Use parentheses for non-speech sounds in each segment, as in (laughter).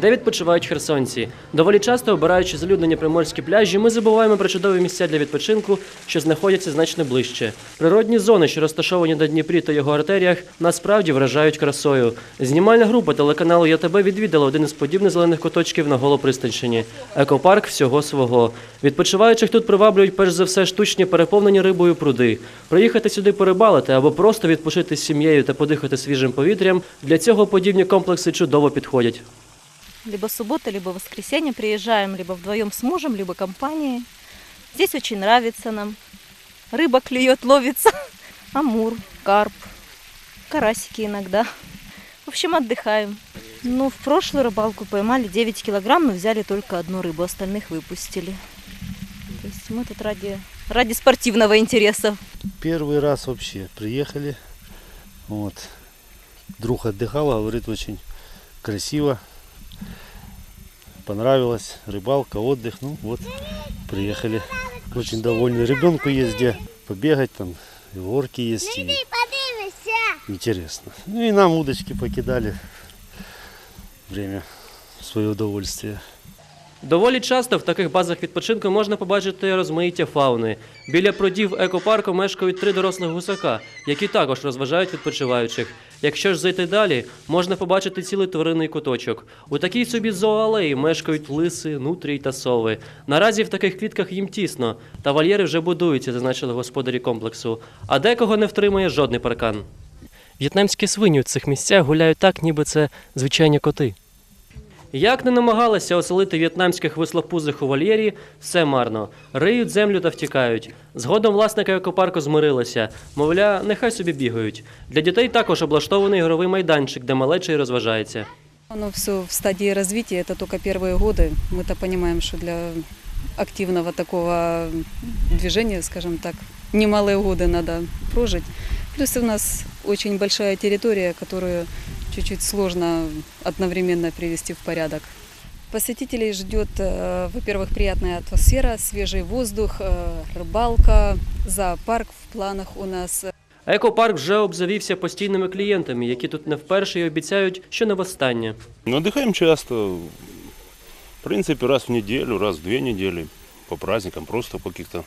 де відпочивають херсонці. Доволі часто обираючи залюднені приморські пляжі, ми забуваємо про чудові місця для відпочинку, що знаходяться значно ближче. Природні зони, що розташовані на Дніпрі та його артеріях, насправді вражають красою. Знімальна група телеканалу ЯТБ відвідала один із подібних зелених куточків на Голопристанщині. Екопарк всього свого. Відпочиваючих тут приваблюють перш за все штучні переповнені рибою пруди. Приїхати сюди порибалити або просто відпочити з сім'єю та подихати свіжим повітрям. Для цього подібні комплекси чудово підходять. Либо суббота, либо воскресенье приезжаем, либо вдвоем с мужем, либо компанией. Здесь очень нравится нам. Рыба клюет, ловится. (laughs) Амур, карп, карасики иногда. В общем, отдыхаем. Ну, в прошлую рыбалку поймали 9 килограмм, но взяли только одну рыбу, остальных выпустили. То есть мы тут ради, ради спортивного интереса. Первый раз вообще приехали. Вот. Друг отдыхал, говорит, очень красиво. Понравилось. Рыбалка, отдых. Ну вот, приехали. Очень довольны. Ребенку есть где побегать, там и горки есть. И интересно. Ну и нам удочки покидали. Время в свое удовольствие. Доволі часто в таких базах відпочинку можна побачити розмаїття фауни. Біля прудів екопарку мешкають три дорослих гусака, які також розважають відпочиваючих. Якщо ж зайти далі, можна побачити цілий тваринний куточок. У такій собі зооалеї мешкають лиси, нутрій та сови. Наразі в таких клітках їм тісно, та вольєри вже будуються, зазначили господарі комплексу. А декого не втримує жодний паркан. В'єтнамські свині в цих місцях гуляють так, ніби це звичайні коти. Як не намагалися оселити в'єтнамських вислопузих у вольєрі, все марно. Риють землю та втікають. Згодом власники екопарку змирилися. Мовля, нехай собі бігають. Для дітей також облаштований ігровий майданчик, де малеча й розважається. Оно все в стадии развития, это только первые годы. Мы-то понимаем, что для активного такого движения, скажем так, немалые годы надо прожить. Плюс у нас очень большая территория, которую чуть-чуть сложно одновременно привести в порядок. Посетителей ждет, э, во-первых, приятная атмосфера, свежий воздух, э, рыбалка, зоопарк в планах у нас. Екопарк вже обзавівся постійними клієнтами, які тут не вперше і обіцяють, що не востаннє. Ну, отдыхаем часто. В принципе, раз в неделю, раз в две недели. По праздникам, просто по каких-то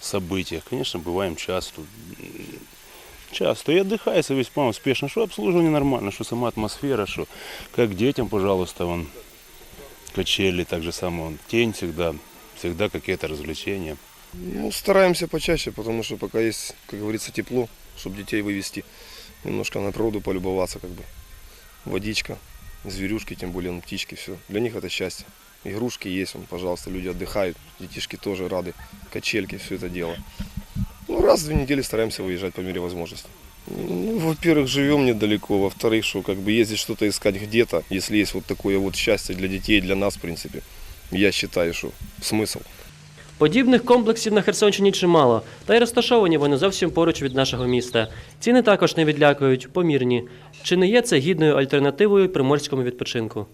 событиях. Конечно, бываем часто. Часто. И отдыхается весьма успешно. Что обслуживание нормально, что сама атмосфера, что как детям, пожалуйста, вон качели, так же само вон, тень всегда. Всегда какие-то развлечения. Ну, стараемся почаще, потому что пока есть, как говорится, тепло, чтобы детей вывести, немножко на природу полюбоваться, как бы. Водичка, зверюшки, тем более ну, птички, все. Для них это счастье. Игрушки есть, вон, пожалуйста, люди отдыхают, детишки тоже рады, качельки, все это дело. Ну, раз в две недели стараемся выезжать по мере возможности. Ну, во-первых, живем недалеко, во-вторых, что как бы ездить что-то искать где-то, если есть вот такое вот счастье для детей, для нас, в принципе, я считаю, что смысл. Подібних комплексів на Херсонщині чимало, та й розташовані вони зовсім поруч від нашого міста. Ціни також не відлякують, помірні. Чи не є це гідною альтернативою приморському відпочинку?